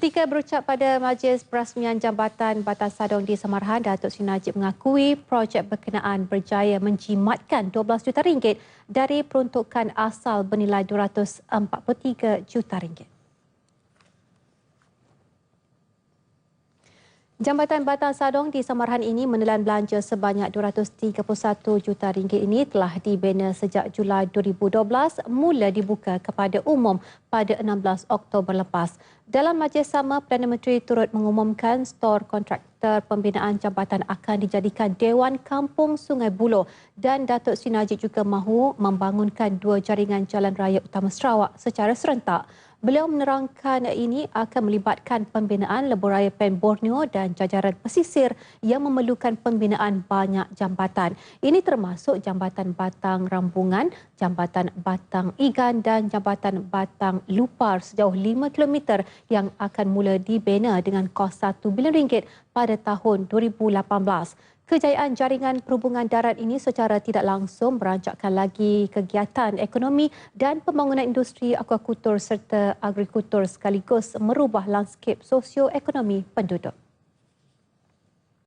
Ketika berucap pada Majlis Perasmian Jambatan Batan Sadong di Samarhan, Datuk Sri Najib mengakui projek berkenaan berjaya menjimatkan 12 juta ringgit dari peruntukan asal bernilai 243 juta ringgit. Jambatan Batan Sadong di Samarhan ini menelan belanja sebanyak 231 juta ringgit ini telah dibina sejak Julai 2012 mula dibuka kepada umum pada 16 Oktober lepas. Dalam majlis sama, Perdana Menteri turut mengumumkan stor kontraktor pembinaan jambatan akan dijadikan Dewan Kampung Sungai Buloh dan Datuk Sri Najib juga mahu membangunkan dua jaringan jalan raya utama Sarawak secara serentak. Beliau menerangkan ini akan melibatkan pembinaan lebuh Pen Borneo dan jajaran pesisir yang memerlukan pembinaan banyak jambatan. Ini termasuk Jambatan Batang Rambungan, Jambatan Batang Igan dan Jambatan Batang Lupar sejauh 5 km yang akan mula dibina dengan kos 1 bilion ringgit pada tahun 2018. Kejayaan jaringan perhubungan darat ini secara tidak langsung merancakkan lagi kegiatan ekonomi dan pembangunan industri akuakultur serta agrikultur sekaligus merubah lanskip sosioekonomi penduduk.